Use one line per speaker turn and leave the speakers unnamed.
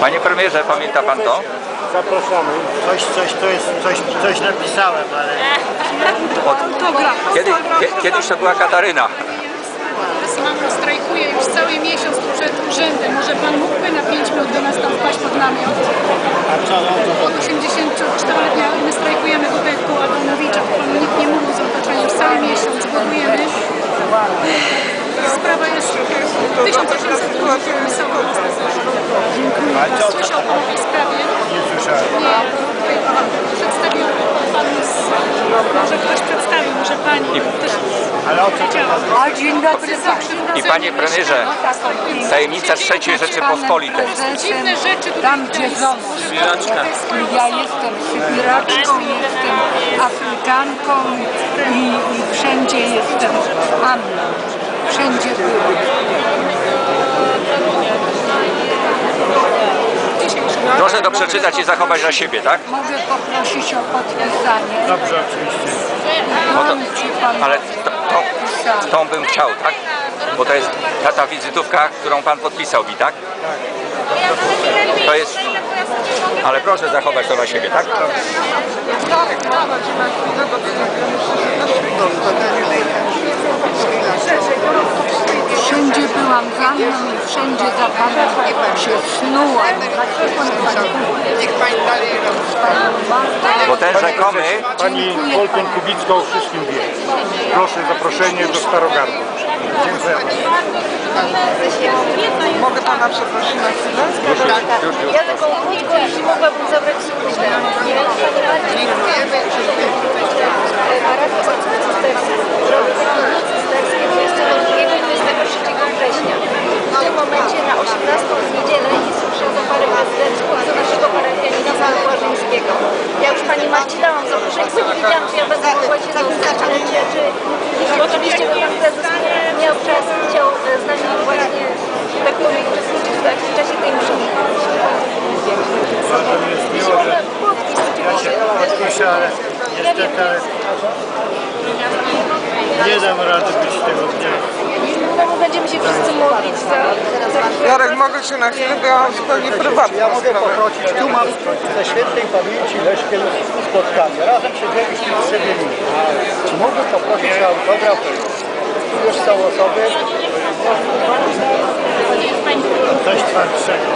Panie premierze, pamięta pan to?
Zapraszamy. Coś, coś, to jest, coś, coś napisałem, ale
Od, kiedy, kie, kiedyś to była Kataryna.
Mamo strajkuje już cały miesiąc przed urzędem. Może pan mógłby na 5 minut do nas tam wpaść pod namiot?
a co, no to
Od 84 dnia my strajkujemy tutaj koło Adamowicza. Panu nikt nie mówił z otoczenia. Już cały miesiąc głodujemy. Sprawa jest 1800 ludzi wysoko nas Dziękuję. Słyszał pan o tej sprawie?
nie słyszałem.
Nie. Przedstawił pan z... Może ktoś przedstawił, może pani też
Ale o co?
A dzień dobry
I panie premierze, tajemnica trzeciej Rzeczypospolitej.
Dziwne rzeczy
Tam gdzie są. Ja jestem Sybiraczką, jestem Afrykanką i, i wszędzie jestem Anną. Wszędzie byłam.
Proszę to przeczytać i zachować dla siebie, tak?
Mogę poprosić o podpisanie.
Dobrze, oczywiście.
No to, ale to, to, tą bym chciał, tak? Bo to jest ta, ta wizytówka, którą pan podpisał mi, tak? To jest... Ale proszę zachować to dla siebie, tak?
I wszędzie za panem się snułam.
Niech pani dalej robi.
Bo ten rzekomy...
Pani Wolkę Kubicką o wszystkim wie. Proszę zaproszenie do Starogardu. Dziękuję.
Mogę pana przeprosić na chwilę?
Ja taką krótką, jeśli mogłabym zabrać momencie na 18 w niedzielę jest za parę prezydencką do naszego parafianina pana Błażyńskiego. Ja już pani Marci dałam zaproszenie, bo nie wiedziałam, czy ja będę mogła się zapisać, ale czy, czy jeśli oczywiście by pan prezes miał czas, chciał e, z nami właśnie, tak powiem, uczestniczyć w takim czasie tej mszy. Jeśli
Ja się podpiszę, ale niestety ale nie dam rady być tego
mogę cię na chwilę, bo ja mam zupełnie prywatną
Ja mogę
sprawę.
poprosić, tu mam ze świętej pamięci Leszkiem spotkanie. Razem siedzieliśmy w Sybylii. Czy mógłbym poprosić o autograf? Tu już są osoby.
Coś twardszego.